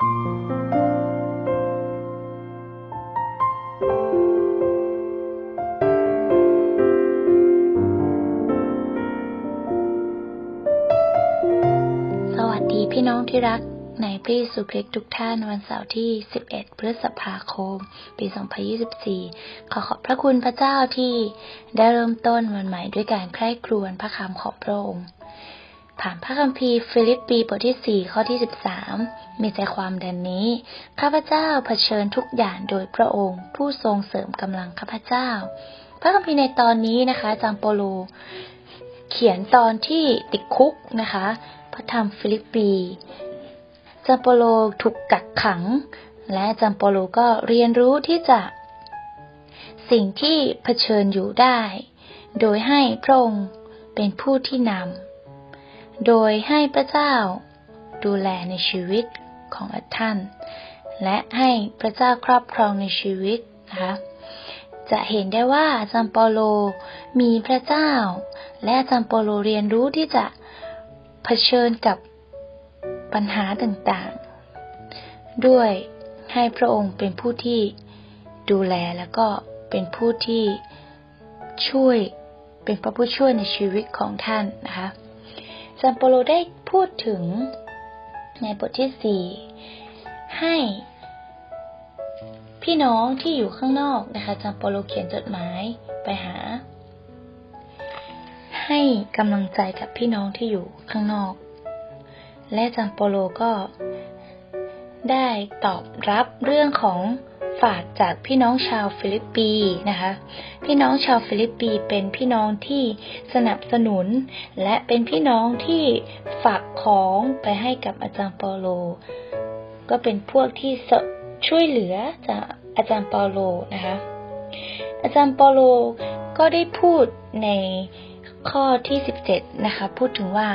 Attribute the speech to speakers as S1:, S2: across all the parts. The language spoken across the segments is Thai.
S1: สวัสดีพี่น้องที่รักในพระเยซูคริสต์ทุกท่านวันเสาร์ที่ 11 พฤษภาคม ปี 2024 ขอขอบพระคุณพระเจ้าที่ได้เริ่มต้นวันใหม่ด้วยการใคร่ครวญพระคำของพระองค์ ผ่านพระคัมภีร์ฟิลิปปีบทที่ 4 ข้อที่ 13 มีใจความดังนี้ ข้าพเจ้าเผชิญทุกอย่างโดยพระองค์ผู้ทรงเสริมกำลังข้าพเจ้า พระคัมภีร์ในตอนนี้นะคะจารย์โปโล เขียนตอนที่ติดคุกนะคะ พระธรรมฟิลิปปีจารย์โปโลถูกกักขัง และจารย์โปโลก็เรียนรู้ที่จะสิ่งที่เผชิญอยู่ได้ โดยให้พระองค์เป็นผู้ที่นำ โดยให้พระเจ้าดูแลในชีวิตของท่าน และให้พระเจ้าครอบครองในชีวิตนะคะจะเห็นได้ว่าอาจารย์เปโลมีพระเจ้า และอาจารย์เปโลเรียนรู้ที่จะเผชิญกับปัญหาต่างๆ ด้วยให้พระองค์เป็นผู้ที่ดูแลแล้วก็เป็นผู้ที่ช่วยเป็นพระผู้ช่วยในชีวิตของท่านนะคะ อาจารย์เปโลได้พูดถึงในบทที่สี่ให้พี่น้องที่อยู่ข้างนอกนะคะอาจารย์เปโลเขียนจดหมายไปหา ให้กำลังใจกับพี่น้องที่อยู่ข้างนอก และอาจารย์เปโลก็ได้ตอบรับเรื่องของ ฝากจากพี่น้องชาวฟิลิปปีนะคะ พี่น้องชาวฟิลิปปีเป็นพี่น้องที่สนับสนุน และเป็นพี่น้องที่ฝากของไปให้กับอาจารย์เปาโล ก็เป็นพวกที่ช่วยเหลือจากอาจารย์เปาโลนะคะ อาจารย์เปาโลก็ได้พูดในข้อที่ 17 นะคะ พูดถึงว่า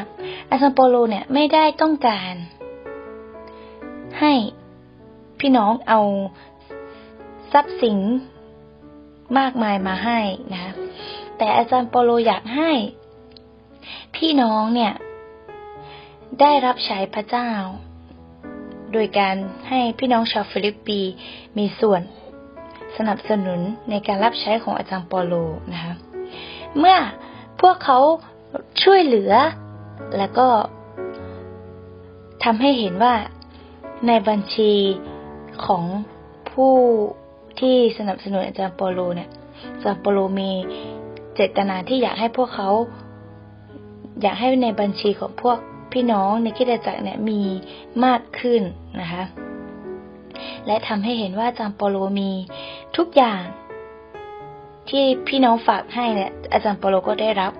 S1: อาจารย์เปาโลเนี่ยไม่ได้ต้องการให้พี่น้องเอา ทรัพย์สินมากมายมาให้นะคะแต่อาจารย์เปโลอยากให้ พี่น้องเนี่ย ได้รับใช้พระเจ้า โดยการให้พี่น้องชาวฟิลิปปีมีส่วนสนับสนุนในการรับใช้ของอาจารย์เปาโลนะคะ เมื่อพวกเขาช่วยเหลือ แล้วก็ทำให้เห็นว่าในบัญชีของผู้ ที่สนับสนุนอาจารย์เปโลเนี่ยอาจารย์เปโลมีเจตนาที่อยากให้พวกเขา อยากให้ในบัญชีของพวกพี่น้องในคิดจักรเนี่ยมีมากขึ้นนะคะและทำให้เห็นว่าอาจารย์เปโลมีทุกอย่างที่พี่น้องฝากให้เนี่ยอาจารย์เปโลก็ได้รับ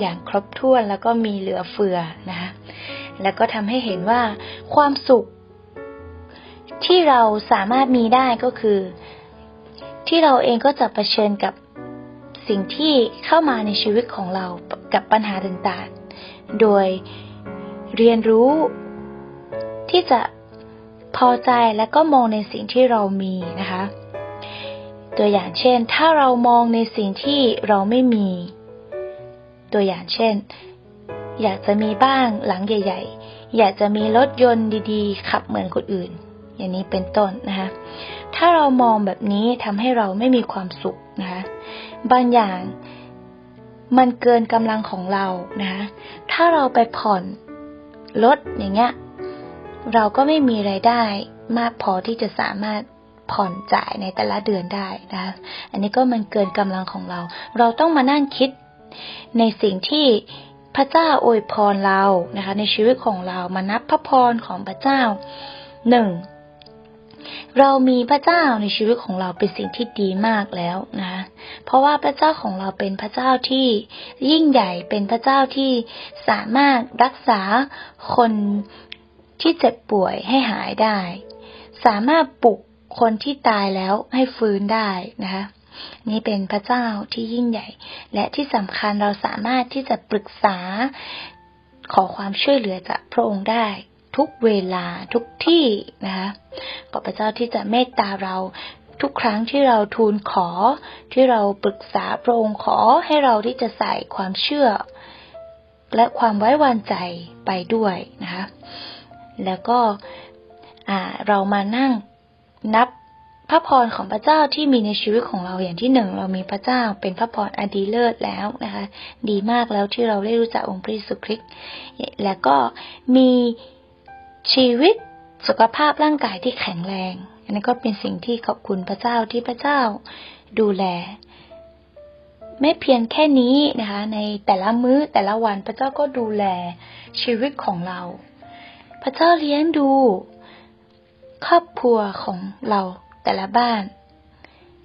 S1: อย่างครบถ้วนแล้วก็มีเหลือเฟือนะคะแล้วก็ทำให้เห็นว่าความสุขที่เราสามารถมีได้ก็คือ ที่เราเองก็จะะเผชิญกับสิ่งที่เข้ามาในชีวิตของเรากับปัญหาต่างๆ โดยเรียนรู้ที่จะพอใจและก็มองในสิ่งที่เรามีนะคะ ตัวอย่างเช่น ถ้าเรามองในสิ่งที่เราไม่มี ตัวอย่างเช่น อยากจะมีบ้านหลังใหญ่ ๆ อยากจะมีรถยนต์ดีๆ ขับเหมือนคนอื่น อย่างนี้เป็นต้นนะคะ ถ้าเรามองแบบนี้ทำให้เราไม่มีความสุขนะคะ บางอย่างมันเกินกำลังของเรานะคะ ถ้าเราไปผ่อนรถอย่างเงี้ย เราก็ไม่มีไรายได้มากพอที่จะสามารถผ่อนจ่ายในแต่ละเดือนได้นะคะ อันนี้ก็มันเกินกำลังของเรา เราต้องมานั่งคิดในสิ่งที่พระเจ้าอวยพรเรานะคะ ในชีวิตของเรามานับพระพรของพระเจ้าหนึ่ง เรามีพระเจ้าในชีวิตของเราเป็นสิ่งที่ดีมากแล้วนะเพราะว่าพระเจ้าของเราเป็นพระเจ้าที่ยิ่งใหญ่เป็นพระเจ้าที่สามารถรักษาคนที่เจ็บป่วยให้หายได้ สามารถปลุกคนที่ตายแล้วให้ฟื้นได้นะคะนี่เป็นพระเจ้าที่ยิ่งใหญ่ และที่สำคัญเราสามารถที่จะปรึกษาขอความช่วยเหลือจากพระองค์ได้ ทุกเวลาทุกที่นะคะขอพระเจ้าที่จะเมตตาเราทุกครั้งที่เราทูลขอ ที่เราปรึกษาพระองค์ขอให้เราที่จะใส่ความเชื่อ และความไว้วางใจไปด้วยนะคะแล้วก็เรามานั่งนับพระพรของพระเจ้าที่มีในชีวิตของเราอย่างที่หนึ่งเรามีพระเจ้าเป็นพระพรอดีเลิศแล้วนะคะ ดีมากแล้วที่เราได้รู้จักองค์พระเยซูคริสต์แล้วก็มี ชีวิตสุขภาพร่างกายที่แข็งแรง อันนี้ก็เป็นสิ่งที่ขอบคุณพระเจ้าที่พระเจ้าดูแล ไม่เพียงแค่นี้นะคะ ในแต่ละมื้อแต่ละวันพระเจ้าก็ดูแลชีวิตของเรา พระเจ้าเลี้ยงดู ครอบครัวของเราแต่ละบ้าน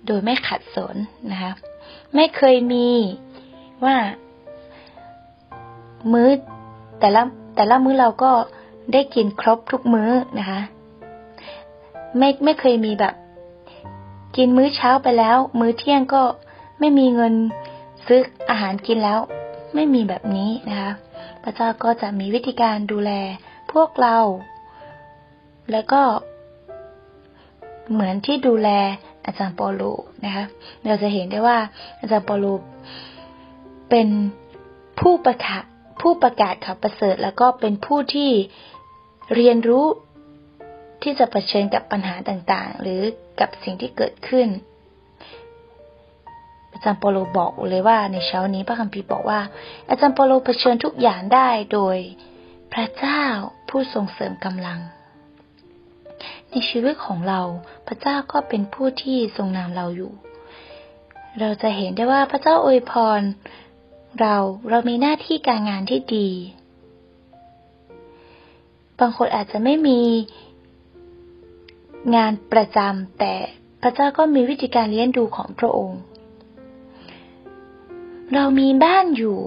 S1: โดยไม่ขัดสนนะคะ ไม่เคยมีว่า มื้อแต่ละแต่ละมื้อเราก็ ได้กินครบทุกมื้อนะคะ ไม่ไม่เคยมีแบบ กินมื้อเช้าไปแล้ว มื้อเที่ยงก็ไม่มีเงินซื้ออาหารกินแล้ว ไม่มีแบบนี้นะคะ พระเจ้าก็จะมีวิธีการดูแลพวกเรา แล้วก็ เหมือนที่ดูแลอาจารย์ปอโลนะคะ เราจะเห็นได้ว่าอาจารย์ปอโลเป็นผู้ประกาศ ผู้ประกาศข่าวประเสริฐ แล้วก็เป็นผู้ที่เรียนรู้ที่จะะเผชิญกับปัญหาต่างๆ หรือกับสิ่งที่เกิดขึ้นอาจารย์ปโลบอกเลยว่าในเช้านี้พระคัมภีร์บอกว่า อาจารย์ปโลเผชิญทุกอย่างได้โดยพระเจ้าผู้ทรงเสริมกำลัง ในชีวิตของเราพระเจ้าก็เป็นผู้ที่ทรงนำเราอยู่ เราจะเห็นได้ว่าพระเจ้าอวยพร เราเรามีหน้าที่การงานที่ดี บางคนอาจจะไม่มีงานประจำแต่พระเจ้าก็มีวิธีการเลี้ยงดูของพระองค์ เรามีบ้านอยู่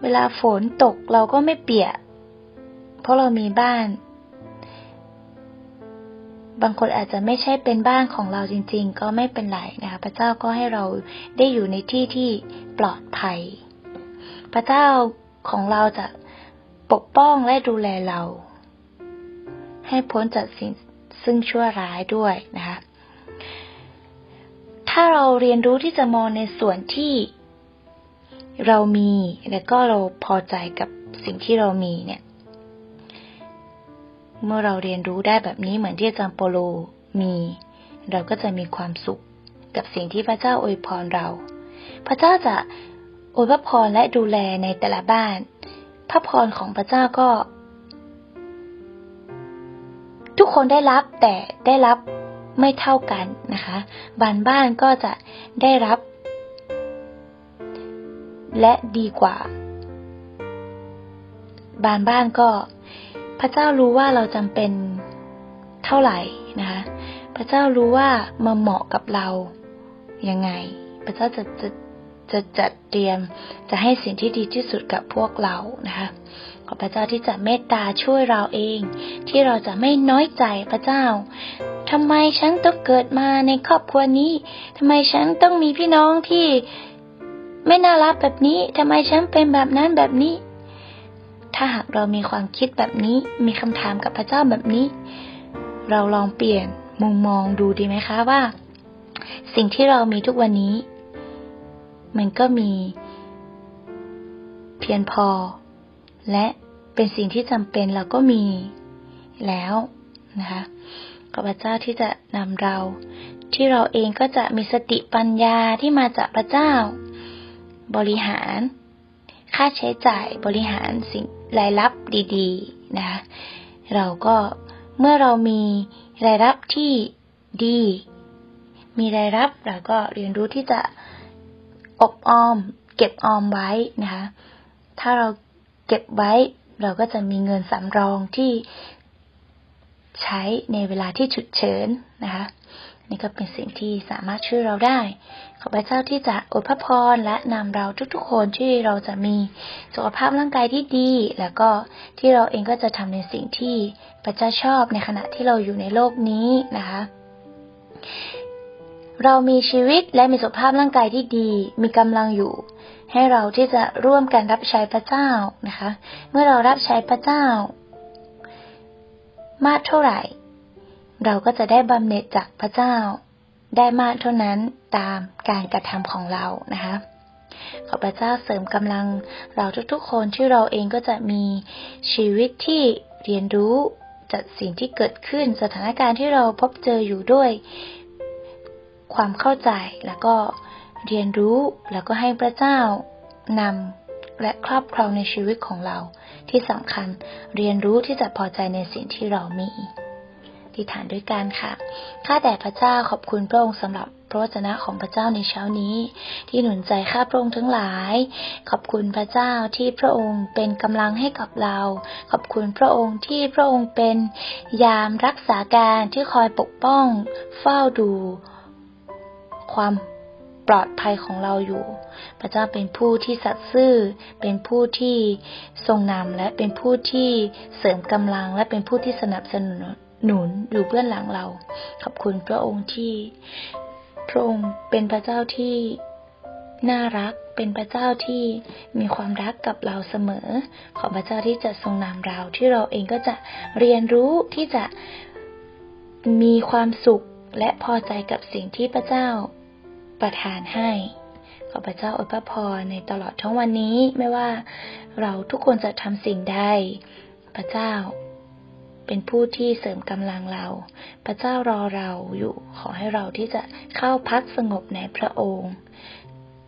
S1: เวลาฝนตกเราก็ไม่เปียก เพราะเรามีบ้าน บางคนอาจจะไม่ใช่เป็นบ้านของเราจริง ๆ ก็ไม่เป็นไรนะคะ พระเจ้าก็ให้เราได้อยู่ในที่ที่ปลอดภัย พระเจ้าของเราจะปกป้องและดูแลเรา ให้พ้นจากสิ่งซึ่งชั่วร้ายด้วยนะคะ ถ้าเราเรียนรู้ที่จะมองในส่วนที่เรามี และก็เราพอใจกับสิ่งที่เรามีเนี่ย เมื่อเราเรียนรู้ได้แบบนี้เหมือนที่อาจารย์โปโลมี เราก็จะมีความสุขกับสิ่งที่พระเจ้าอวยพรเรา พระเจ้าจะอวยพรและดูแลในแต่ละบ้าน พระพรของพระเจ้าก็ ทุกคนได้รับแต่ได้รับไม่เท่ากันนะคะ บานบ้านก็จะได้รับ และดีกว่า บานบ้านก็ พระเจ้ารู้ว่าเราจำเป็นเท่าไหร่นะคะ พระเจ้ารู้ว่ามาเหมาะกับเรายังไง พระเจ้าจะจะจะจัดเตรียมจะให้สิ่งที่ดีที่สุดกับพวกเรานะคะขอพระเจ้าที่จะเมตตาช่วยเราเอง ที่เราจะไม่น้อยใจพระเจ้าทำไมฉันต้องเกิดมาในครอบครัวนี้ทำไมฉันต้องมีพี่น้องที่ไม่น่ารักแบบนี้ทำไมฉันเป็นแบบนั้นแบบนี้ ถ้าหากเรามีความคิดแบบนี้ มีคำถามกับพระเจ้าแบบนี้ เราลองเปลี่ยนมุมมองดูดีไหมคะว่า สิ่งที่เรามีทุกวันนี้ มันก็มี เพียงพอ และเป็นสิ่งที่จำเป็นเราก็มีแล้วนะคะขอพระเจ้าที่จะนำเรา ที่เราเองก็จะมีสติปัญญาที่มาจากพระเจ้า บริหาร ค่าใช้จ่ายบริหารสิ่ง รายรับดีๆนะคะเราก็เมื่อเรามีรายรับที่ดี มีรายรับเราก็เรียนรู้ที่จะอบออม เก็บออมไว้นะคะถ้าเราเก็บไว้เราก็จะมีเงินสำรองที่ใช้ในเวลาที่ฉุกเฉินนะคะ นี่ก็เป็นสิ่งที่สามารถช่วยเราได้ ขอพระเจ้าที่จะอวยพระพรและนำเราทุกๆ คนที่เราจะมีสุขภาพร่างกายที่ดี แล้วก็ที่เราเองก็จะทำในสิ่งที่พระเจ้าชอบในขณะที่เราอยู่ในโลกนี้นะคะ เรามีชีวิตและมีสุขภาพร่างกายที่ดี มีกำลังอยู่ให้เราที่จะร่วมกันรับใช้พระเจ้านะคะ เมื่อเรารับใช้พระเจ้า มากเท่าไหร่ เราก็จะได้บำเหน็จจากพระเจ้า ได้มากเท่านั้นตามการกระทำของเรานะคะขอพระเจ้าเสริมกำลังเราทุกๆ คนที่เราเองก็จะมีชีวิตที่เรียนรู้จัดสิ่งที่เกิดขึ้นสถานการณ์ที่เราพบเจออยู่ด้วย ความเข้าใจแล้วก็เรียนรู้แล้วก็ให้พระเจ้านำและครอบครองในชีวิตของเราที่สำคัญเรียนรู้ที่จะพอใจในสิ่งที่เรามี ที่ฐานด้วยกันค่ะ ข้าแต่พระเจ้าขอบคุณพระองค์สำหรับพระวจนะของพระเจ้าในเช้านี้ ที่หนุนใจข้าพระองค์ทั้งหลาย ขอบคุณพระเจ้าที่พระองค์เป็นกำลังให้กับเรา ขอบคุณพระองค์ที่พระองค์เป็นยามรักษาการที่คอยปกป้อง เฝ้าดู ความปลอดภัยของเราอยู่ พระเจ้าเป็นผู้ที่สัตย์ซื่อ เป็นผู้ที่ทรงนำและเป็นผู้ที่เสริมกำลังและเป็นผู้ที่สนับสนุน หนุนอยู่เบื้องหลังเรา ขอบคุณพระองค์ที่พระองค์เป็นพระเจ้าที่น่ารักเป็นพระเจ้าที่มีความรักกับเราเสมอ ขอพระเจ้าที่จะทรงนำเรา ที่เราเองก็จะเรียนรู้ที่จะมีความสุขและพอใจกับสิ่งที่พระเจ้าประทานให้ ขอพระเจ้าอวยพรในตลอดทั้งวันนี้ไม่ว่าเราทุกคนจะทำสิ่งใด พระเจ้า เป็นผู้ที่เสริมกำลังเรา พระเจ้ารอเราอยู่ ขอให้เราที่จะเข้าพักสงบในพระองค์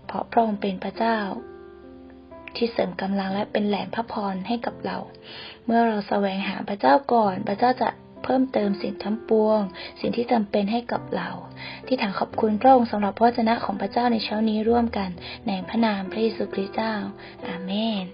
S1: เพราะพระองค์เป็นพระเจ้า ที่เสริมกำลังและเป็นแหล่งพระพรให้กับเรา เมื่อเราแสวงหาพระเจ้าก่อน พระเจ้าจะเพิ่มเติมสิ่งทั้งปวง สิ่งที่จำเป็นให้กับเรา ที่ถางขอบคุณพระองค์สำหรับพระวจนะของพระเจ้าในเช้านี้ร่วมกันในพระนามพระเยซูคริสต์เจ้า อาเมน